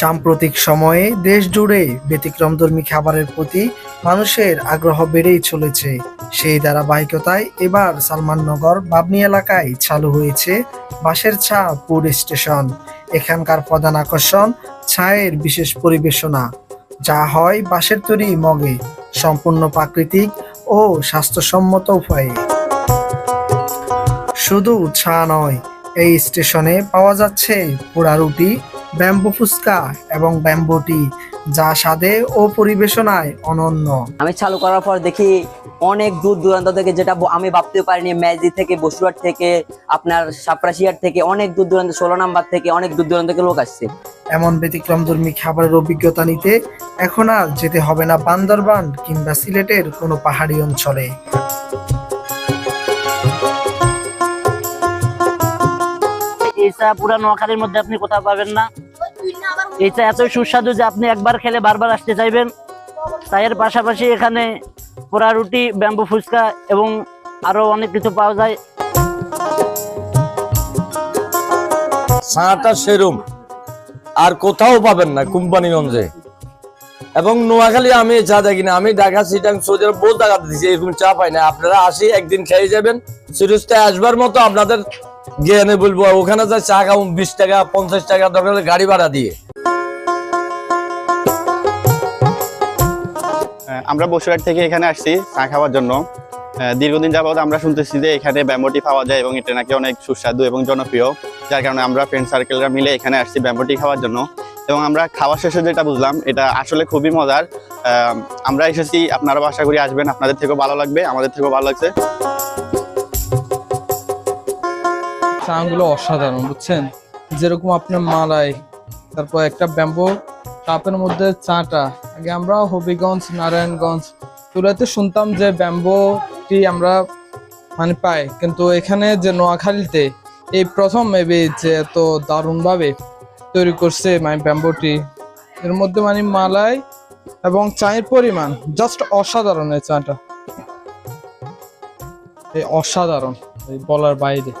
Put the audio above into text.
সাম্প্রতিক সময়ে দেশ জুড়ে ব্যতিক্রমধর্মী খাবারের প্রতি মানুষের আগ্রহ বেড়েই চলেছে। সেই ধারাবাহিকতায় এবার সালমাননগর বাবনি এলাকায় চালু হয়েছে বাঁশের ছা ফুড স্টেশন। এখানকার প্রধান আকর্ষণ ছায়ের বিশেষ পরিবেশনা। যা হয় বাঁশের তৈরি মগে, সম্পূর্ণ প্রাকৃতিক ও স্বাস্থ্যসম্মত উপায়ে। শুধু ছা নয় এই স্টেশনে পাওয়া যাচ্ছে পোড়া রুটি ব্যাম্বু ফুচকা এবং ব্যাম্বু টি যা স্বাদে ও পরিবেশনায় অনন্য। আমি চালু করার পর দেখি অনেক দূর দূরান্ত থেকে যেটা আমি ভাবতে পারিনি ম্যাজি থেকে বসুরহাট থেকে আপনার সাপরাশিয়ার থেকে অনেক দূর দূরান্ত ষোলো নাম্বার থেকে অনেক দূর দূরান্ত থেকে লোক আসছে। এমন ব্যতিক্রমধর্মী খাবারের অভিজ্ঞতা নিতে এখন আর যেতে হবে না বান্দরবান কিংবা সিলেটের কোনো পাহাড়ি অঞ্চলে। এই চা পুরা নোয়াখালীর মধ্যে আপনি কোথাও পাবেন না। এই চা এতই সুস্বাদু যে আপনি একবার খেলে বারবার আসতে চাইবেন। চায়ের পাশাপাশি এখানে পোড়া রুটি, ব্যাম্বু ফুচকা এবং আরও অনেক কিছু পাওয়া যায়। চাটা সেরম। আর কোথাও পাবেন না কোম্পানিগঞ্জে। এবং নোয়াখালী আমি চা দেখি না আমি ঢাকা সিটাং সৌদি আরব বহু জায়গা দিচ্ছি এরকম চা পাই না আপনারা আসি, একদিন খেয়ে যাবেন। সিরিজটা আসবার মতো আপনাদের জ্ঞানে বলব, ওখানে যা চা খাব, বিশ টাকা, পঞ্চাশ টাকা দরকার গাড়ি ভাড়া দিয়ে। আমরা বসুরহাট থেকে এখানে আসছি চা খাওয়ার জন্য। দীর্ঘদিন যাবত আমরা শুনতেছি যে এখানে ব্যাম্বটি পাওয়া যায় এবং এটা নাকি অনেক সুস্বাদু এবং জনপ্রিয়। যার কারণে আমরা ফ্রেন্ড সার্কেলরা মিলে এখানে আসছি ব্যাম্বটি খাওয়ার জন্য। এবং আমরা খাওয়া শেষে যেটা বুঝলাম, এটা আসলে খুবই মজার। আমরা এসেছি আপনারা আশা করি আসবেন, আপনাদের থেকেও ভালো লাগবে, আমাদের থেকেও ভালো লাগছে। চাগুলো অসাধারণ, বুঝছেন? যেরকম আপনার মালাই, তারপর একটা ব্যাম্বো, কাপের মধ্যে চাটা। আগে আমরা হবিগঞ্জ, নারায়ণগঞ্জ তুলাতে শুনতাম যে ব্যাম্বো টি আমরা মানে পাই, কিন্তু এখানে যে নোয়াখালীতে এই প্রথম মেবি যে এত দারুণভাবে তৈরি করছে মানে ব্যাম্বো টি এর মধ্যে মানে মালাই এবং চায়ের পরিমাণ জাস্ট অসাধারণ এই চাটা। এই অসাধারণ, এই বলার বাইরে।